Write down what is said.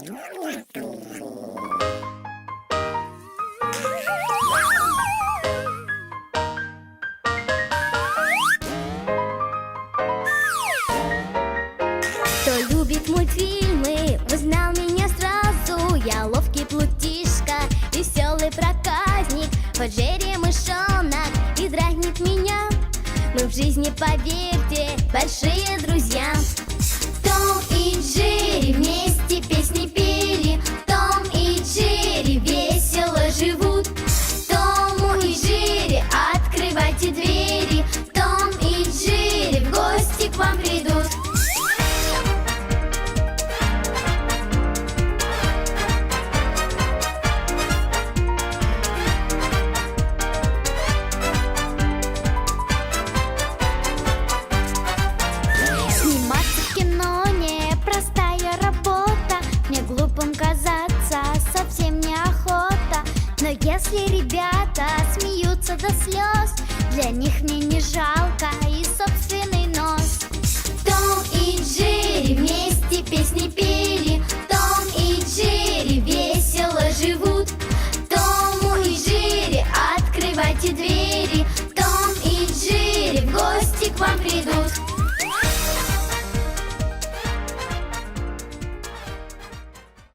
Кто любит мультфильмы, узнал меня сразу. Я ловкий плутишка, веселый проказник. Вот Джерри мышонок и дразнит меня. Мы в жизни, поверьте, большие друзья глупым казаться совсем неохота Но если ребята смеются до слез Для них мне не жалко и собственный нос. Том и Джерри вместе песни пели. Том и Джерри весело живут. Тому и Джерри открывайте дверь.